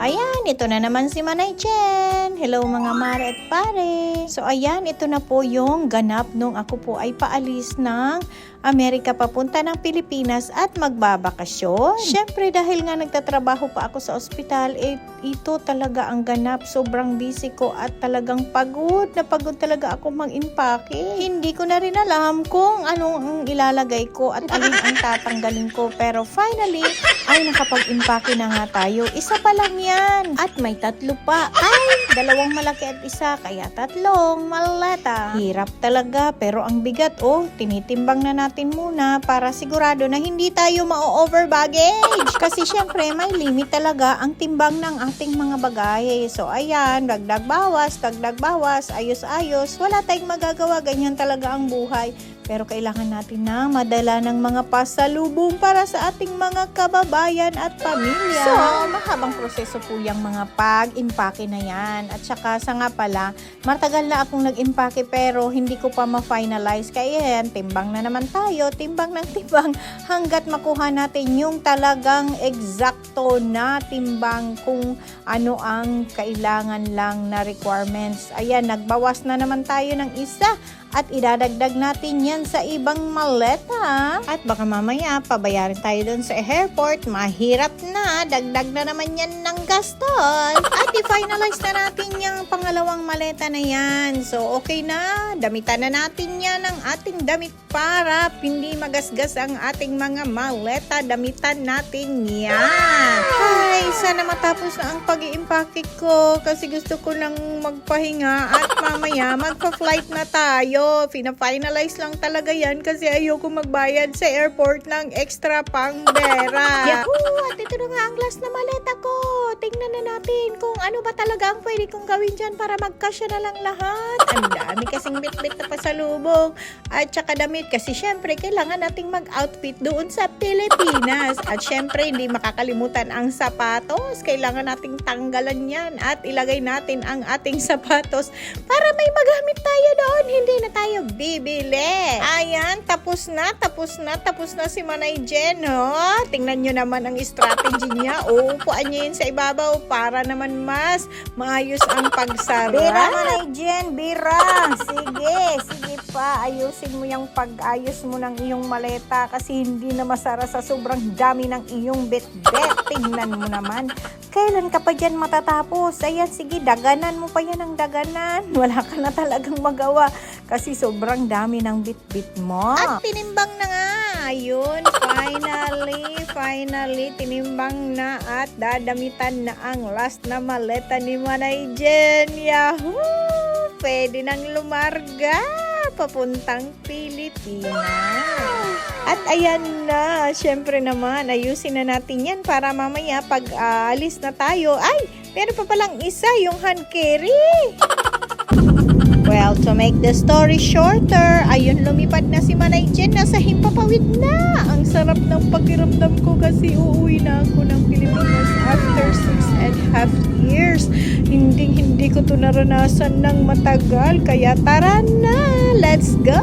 Ayan, ito na naman si Manay Chen. Hello mga mare at pare. So ayan, ito na po yung ganap nung ako po ay paalis ng Amerika papunta ng Pilipinas at magbabakasyon. Siyempre dahil nga nagtatrabaho pa ako sa ospital, eh, ito talaga ang ganap. Sobrang busy ko at talagang pagod na pagod talaga ako mag-impake. Hindi ko na rin alam kung anong ilalagay ko at alin ang tatanggalin ko. Pero finally, ay nakapag-impake na nga tayo. Isa pa lang yan. At may tatlo pa. Ay, dalawang malaki at isa. Kaya tatlong maleta. Hirap talaga. Pero ang bigat, oh, tinitimbang na natin muna para sigurado na hindi tayo ma-over baggage. Kasi syempre, may limit talaga ang timbang ng ating mga bagahe. So, ayan, dagdag bawas, dagdag bawas, ayos-ayos. Wala tayong magagawa. Ganyan talaga ang buhay. Pero kailangan natin na madala ng mga pasalubong para sa ating mga kababayan at pamilya. So, mahabang proseso po yung mga pag-impake na yan. At saka sa nga pala, matagal na akong nag-impake pero hindi ko pa ma-finalize. Kaya yan, timbang na naman tayo, timbang ng timbang hanggat makuha natin yung talagang eksakto na timbang kung ano ang kailangan lang na requirements. Ayan, nagbawas na naman tayo ng isa at idadagdag natin yan sa ibang maleta. At baka mamaya pabayarin tayo doon sa airport, mahirap na, dagdag na naman yan ng gastos. At i-finalize na natin yung pangalawang maleta na yan. So okay na, damitan na natin yan ng ating damit para hindi magasgas ang ating mga maleta. Damitan natin yan. Ay, sana matapos na ang pag-iimpake ko kasi gusto ko nang magpahinga at mamaya magpa-flight na tayo. Pina-finalize lang talaga yan kasi ayoko magbayad sa airport ng extra pang bera. Yahoo! At ito na nga ang last na maleta ko. Tingnan na natin kung ano ba talaga ang pwede kong gawin dyan para magkasya na lang lahat. Ang dami kasing bit-bit na pasalubong at saka damit kasi syempre kailangan nating mag-outfit doon sa Pilipinas. At syempre hindi makakalimutan ang sapatos. Kailangan nating tanggalan yan at ilagay natin ang ating sapatos para may magamit tayo doon. Hindi na tayo bibili. Ayan, tapos na, tapos na, tapos na si Manay Jen, ho? Tingnan nyo naman ang strategy niya. Uupuan niya yun sa ibabaw para naman mas maayos ang pagsara. Bira, Manay Jen, bira. Sige, sige pa. Ayusin mo yung pag-ayos mo ng iyong maleta kasi hindi na masara sa sobrang dami ng iyong bet-bet. Tingnan mo naman. Kailan ka pa dyan matatapos? Ayan, sige, daganan mo pa yan ng daganan. Wala ka na talagang magawa kasi sobrang dami ng bit-bit mo. At tinimbang na nga. Ayun, finally, finally, tinimbang na at dadamitan na ang last na maleta ni Manay Jen. Yahoo! Pwede nang lumarga papuntang Pilipinas. At ayan na, syempre naman, ayusin na natin yan para mamaya pag aalis na tayo, ay, meron pa palang isa, yung hand carry. Well, to make the story shorter, ayun lumipad na si Manay Jen, nasa himpapawid na. Ang sarap ng pakiramdam ko kasi uuwi na ako ng Pilipinas after six and half years. Hindi, hindi ko to naranasan ng matagal, kaya tara na, let's go!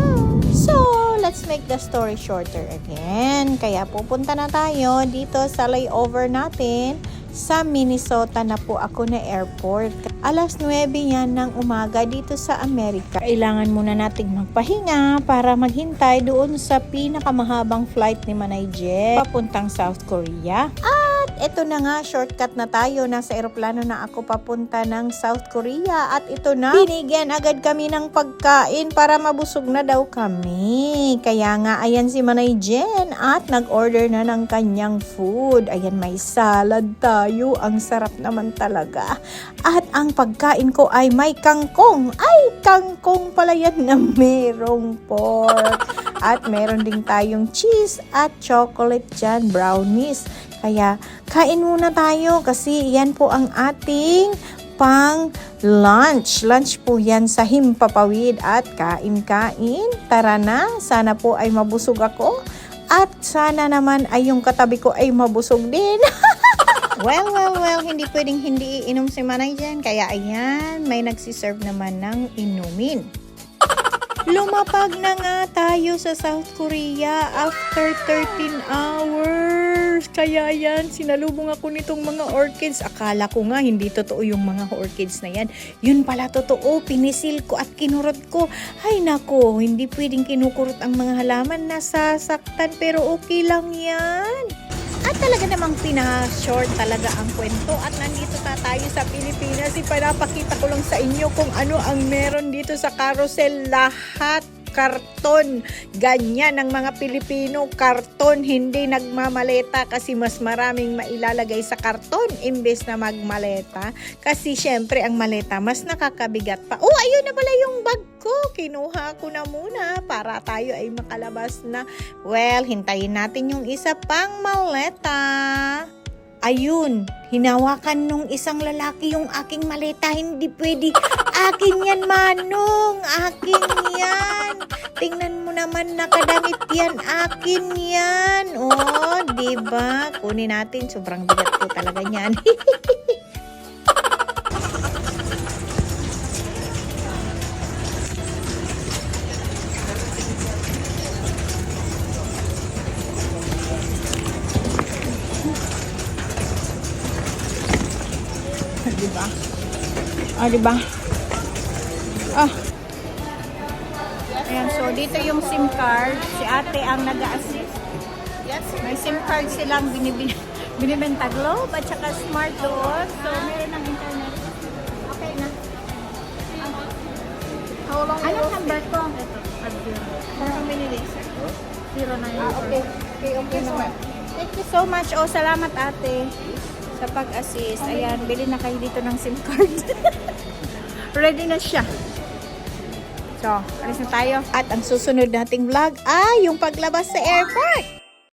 So, let's make the story shorter again. Kaya pupunta na tayo dito sa layover natin sa Minnesota na po ako na airport. Alas 9 yan ng umaga dito sa Amerika. Kailangan muna nating magpahinga para maghintay doon sa pinakamahabang flight ni Manay Jet papuntang South Korea. At ito na nga, shortcut na tayo. Nasa aeroplano na ako papunta ng South Korea. At ito na, binigyan agad kami ng pagkain para mabusog na daw kami. Kaya nga, ayan si Manay Jen at nag-order na ng kanyang food. Ayan, may salad tayo. Ang sarap naman talaga. At ang pagkain ko ay may kangkong. Ay, kangkong pala yan na merong pork. At meron din tayong cheese at chocolate dyan, brownies. Kaya kain muna tayo kasi yan po ang ating pang lunch. Lunch po yan sa Himpapawid at kain-kain. Tara na, sana po ay mabusog ako. At sana naman ay yung katabi ko ay mabusog din. well, well, well, hindi pwedeng hindi iinom si Manay dyan. Kaya ayan, may nagsiserve naman ng inumin. Lumapag na nga tayo sa South Korea after 13 hours. Flowers kaya yan. Sinalubong ako nitong mga orchids. Akala ko nga hindi totoo yung mga orchids na yan. Yun pala totoo. Pinisil ko at kinurot ko. Ay nako, hindi pwedeng kinukurot ang mga halaman. Nasasaktan pero okay lang yan. At talaga namang pina-short talaga ang kwento at nandito na tayo sa Pilipinas. Ipinapakita ko lang sa inyo kung ano ang meron dito sa carousel. Lahat karton. Ganyan ang mga Pilipino, karton, hindi nagmamaleta kasi mas maraming mailalagay sa karton imbes na magmaleta. Kasi syempre ang maleta mas nakakabigat pa. Oh, ayun na pala yung bag ko. Kinuha ko na muna para tayo ay makalabas na. Well, hintayin natin yung isa pang maleta. Ayun, hinawakan nung isang lalaki yung aking maleta. Hindi pwede. Akin yan, Manong. Akin naman, nakadamit yan. Akin yan. Oh, di ba? Kunin natin. Sobrang bigat ko talaga niyan. di ba? Ah, di ba? Ah. Ayan, so dito yung SIM card. Si ate ang nag-assist. Yes, may SIM card silang binibin binibenta Globe at saka Smart doon. So, meron ng internet. Okay na. How long Anong number ko? For how many days? Zero nine. Ah, okay. Okay, okay naman. Thank you so much. Oh, salamat ate sa pag-assist. Ayan, bili na kayo dito ng SIM card. Ready na siya. So, alis na tayo. At ang susunod nating vlog ay yung paglabas sa airport.